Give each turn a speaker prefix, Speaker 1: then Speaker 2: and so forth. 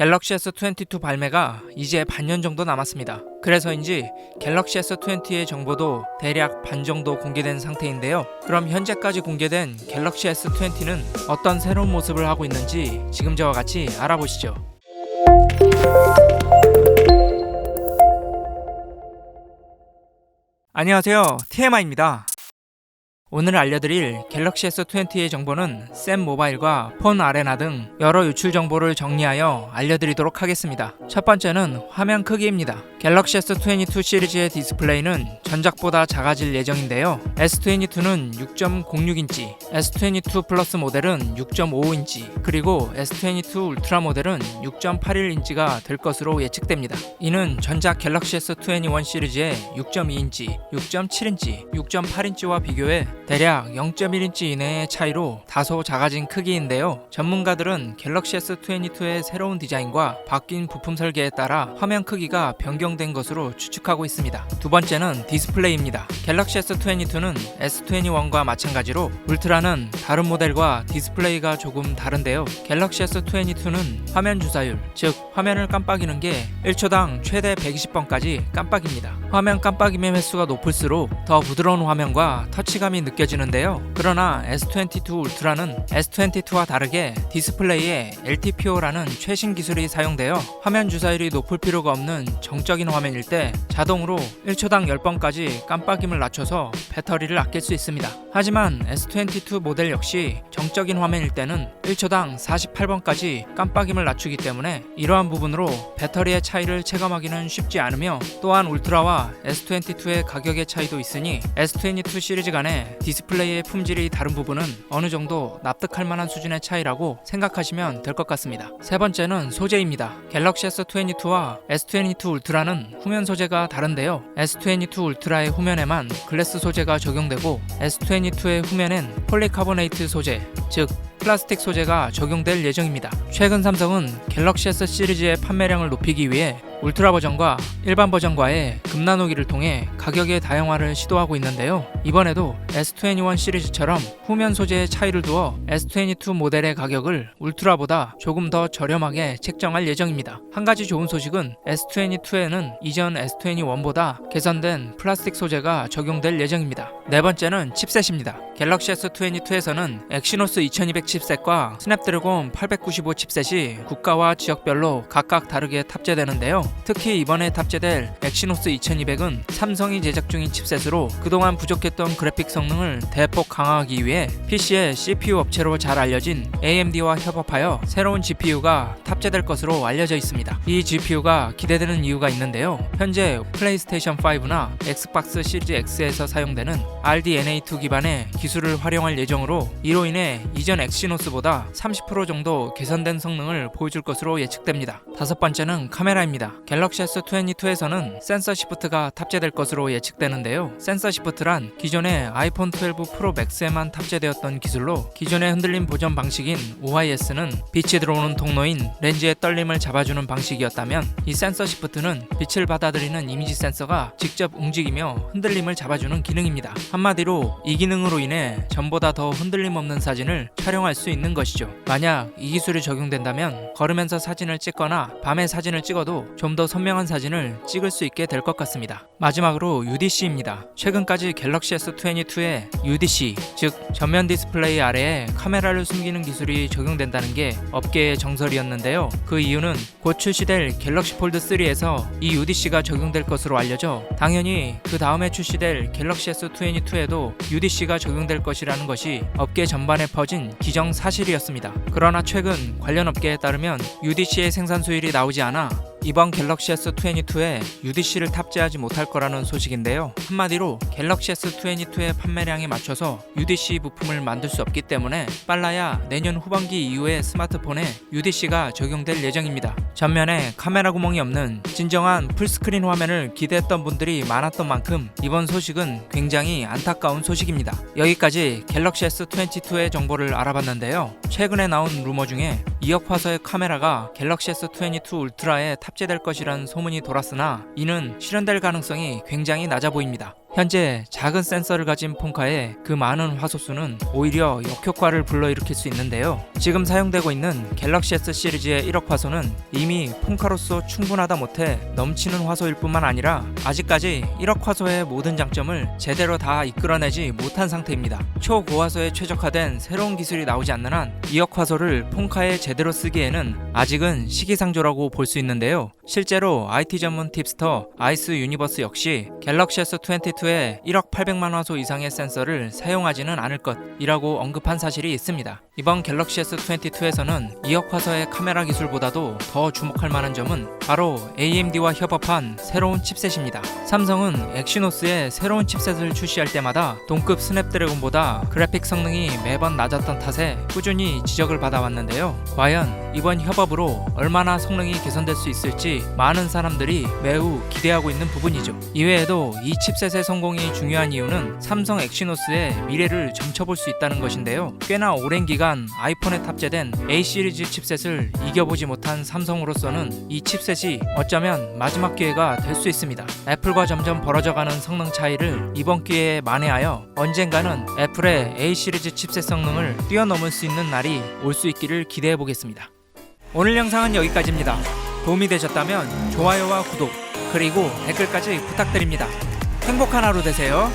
Speaker 1: 갤럭시 S22 발매가 이제 반년 정도 남았습니다. 그래서인지 갤럭시 S20의 정보도 대략 반 정도 공개된 상태인데요. 그럼 현재까지 공개된 갤럭시 S20는 어떤 새로운 모습을 하고 있는지 지금 저와 같이 알아보시죠. 안녕하세요. TMI입니다. 오늘 알려드릴 갤럭시 S20의 정보는 샘 모바일과 폰 아레나 등 여러 유출 정보를 정리하여 알려드리도록 하겠습니다. 첫 번째는 화면 크기입니다. 갤럭시 S22 시리즈의 디스플레이는 전작보다 작아질 예정인데요. S22는 6.06인치, S22 플러스 모델은 6.55인치, 그리고 S22 울트라 모델은 6.81인치가 될 것으로 예측됩니다. 이는 전작 갤럭시 S21 시리즈의 6.2인치, 6.7인치, 6.8인치와 비교해 대략 0.1인치 이내의 차이로 다소 작아진 크기인데요. 전문가들은 갤럭시 S22의 새로운 디자인과 바뀐 부품 설계에 따라 화면 크기가 변경된 것으로 추측하고 있습니다. 두 번째는 디스플레이입니다. 갤럭시 S22는 S21과 마찬가지로 울트라는 다른 모델과 디스플레이가 조금 다른데요. 갤럭시 S22는 화면 주사율, 즉 화면을 깜빡이는 게 1초당 최대 120번까지 깜빡입니다. 화면 깜빡임의 횟수가 높을수록 더 부드러운 화면과 터치감이 느껴 지는데요. 그러나 S22 울트라는 S22와 다르게 디스플레이에 LTPO라는 최신 기술이 사용되어 화면 주사율이 높을 필요가 없는 정적인 화면일 때 자동으로 1초당 10번까지 깜빡임을 낮춰서 배터리를 아낄 수 있습니다. 하지만 S22 모델 역시 정적인 화면일 때는 1초당 48번까지 깜빡임을 낮추기 때문에 이러한 부분으로 배터리의 차이를 체감하기는 쉽지 않으며 또한 울트라와 S22의 가격의 차이도 있으니 S22 시리즈 간의 디스플레이의 품질이 다른 부분은 어느 정도 납득할 만한 수준의 차이라고 생각하시면 될 것 같습니다. 세 번째는 소재입니다. 갤럭시 S22와 S22 울트라는 후면 소재가 다른데요. S22 울트라의 후면에만 글래스 소재가 적용되고 S22 의 후면엔 폴리카보네이트 소재, 즉 플라스틱 소재가 적용될 예정입니다. 최근 삼성은 갤럭시 S 시리즈의 판매량을 높이기 위해 울트라 버전과 일반 버전과의 급나누기를 통해 가격의 다양화를 시도하고 있는데요. 이번에도 S21 시리즈처럼 후면 소재의 차이를 두어 S22 모델의 가격을 울트라보다 조금 더 저렴하게 책정할 예정입니다. 한 가지 좋은 소식은 S22에는 이전 S21보다 개선된 플라스틱 소재가 적용될 예정입니다. 네 번째는 칩셋입니다. 갤럭시 S22에서는 엑시노스 2200 칩셋과 스냅드래곤 895 칩셋이 국가와 지역별로 각각 다르게 탑재되는데요. 특히 이번에 탑재될 엑시노스 2200은 삼성이 제작 중인 칩셋으로 그동안 부족했던 그래픽 성능을 대폭 강화하기 위해 PC의 CPU 업체로 잘 알려진 AMD와 협업하여 새로운 GPU가 탑재될 것으로 알려져 있습니다. 이 GPU가 기대되는 이유가 있는데요. 현재 플레이스테이션 5나 엑스박스 시리즈 X에서 사용되는 RDNA2 기반의 기술을 활용할 예정으로 이로 인해 이전 엑시 노스보다 30% 정도 개선된 성능을 보여줄 것으로 예측됩니다. 다섯 번째는 카메라입니다. 갤럭시 S22에서는 센서 시프트가 탑재될 것으로 예측되는데요. 센서 시프트란 기존의 아이폰 12 프로 맥스에만 탑재되었던 기술로 기존의 흔들림 보정 방식인 OIS는 빛이 들어오는 통로인 렌즈의 떨림을 잡아주는 방식이었다면 이 센서 시프트는 빛을 받아들이는 이미지 센서가 직접 움직이며 흔들림을 잡아주는 기능입니다. 한마디로 이 기능으로 인해 전보다 더 흔들림 없는 사진을 촬영할 수 있는 것이죠. 만약 이 기술이 적용된다면 걸으면서 사진을 찍거나 밤에 사진을 찍어도 좀 더 선명한 사진을 찍을 수 있게 될 것 같습니다. 마지막으로 UDC입니다. 최근까지 갤럭시 S22에 UDC, 즉 전면 디스플레이 아래에 카메라를 숨기는 기술이 적용된다는 게 업계의 정설이었는데요. 그 이유는 곧 출시될 갤럭시 폴드 3에서 이 UDC가 적용될 것으로 알려져 당연히 그 다음에 출시될 갤럭시 S22에도 UDC가 적용될 것이라는 것이 업계 전반에 퍼진 기정 사실이었습니다. 그러나 최근 관련 업계에 따르면 UDC의 생산 수율이 나오지 않아 이번 갤럭시 S22에 UDC를 탑재하지 못할 거라는 소식인데요. 한마디로 갤럭시 S22의 판매량에 맞춰서 UDC 부품을 만들 수 없기 때문에 빨라야 내년 후반기 이후에 스마트폰에 UDC가 적용될 예정입니다. 전면에 카메라 구멍이 없는 진정한 풀스크린 화면을 기대했던 분들이 많았던 만큼 이번 소식은 굉장히 안타까운 소식입니다. 여기까지 갤럭시 S22의 정보를 알아봤는데요. 최근에 나온 루머 중에 2억 화소의 카메라가 갤럭시 S22 울트라에 탑재될 것이라는 소문이 돌았으나 이는 실현될 가능성이 굉장히 낮아 보입니다. 현재 작은 센서를 가진 폰카의 그 많은 화소수는 오히려 역효과를 불러일으킬 수 있는데요. 지금 사용되고 있는 갤럭시 S 시리즈의 1억 화소는 이미 폰카로서 충분하다 못해 넘치는 화소일 뿐만 아니라 아직까지 1억 화소의 모든 장점을 제대로 다 이끌어내지 못한 상태입니다. 초고화소에 최적화된 새로운 기술이 나오지 않는 한 2억 화소를 폰카에 제대로 쓰기에는 아직은 시기상조라고 볼 수 있는데요. 실제로 IT 전문 팁스터 아이스 유니버스 역시 갤럭시 S22에 1억 800만 화소 이상의 센서를 사용하지는 않을 것이라고 언급한 사실이 있습니다. 이번 갤럭시 S22에서는 2억 화소의 카메라 기술보다도 더 주목할 만한 점은 바로 AMD와 협업한 새로운 칩셋입니다. 삼성은 엑시노스의 새로운 칩셋을 출시할 때마다 동급 스냅드래곤보다 그래픽 성능이 매번 낮았던 탓에 꾸준히 지적을 받아왔는데요. 과연 이번 협업으로 얼마나 성능이 개선될 수 있을지 많은 사람들이 매우 기대하고 있는 부분이죠. 이외에도 이 칩셋의 성공이 중요한 이유는 삼성 엑시노스의 미래를 점쳐볼 수 있다는 것인데요. 꽤나 오랜 기간 아이폰에 탑재된 A 시리즈 칩셋을 이겨보지 못한 삼성으로서는 이 칩셋이 어쩌면 마지막 기회가 될 수 있습니다. 애플과 점점 벌어져가는 성능 차이를 이번 기회에 만회하여 언젠가는 애플의 A 시리즈 칩셋 성능을 뛰어넘을 수 있는 날이 올 수 있기를 기대해 보겠습니다. 오늘 영상은 여기까지입니다. 도움이 되셨다면 좋아요와 구독 그리고 댓글까지 부탁드립니다. 행복한 하루 되세요.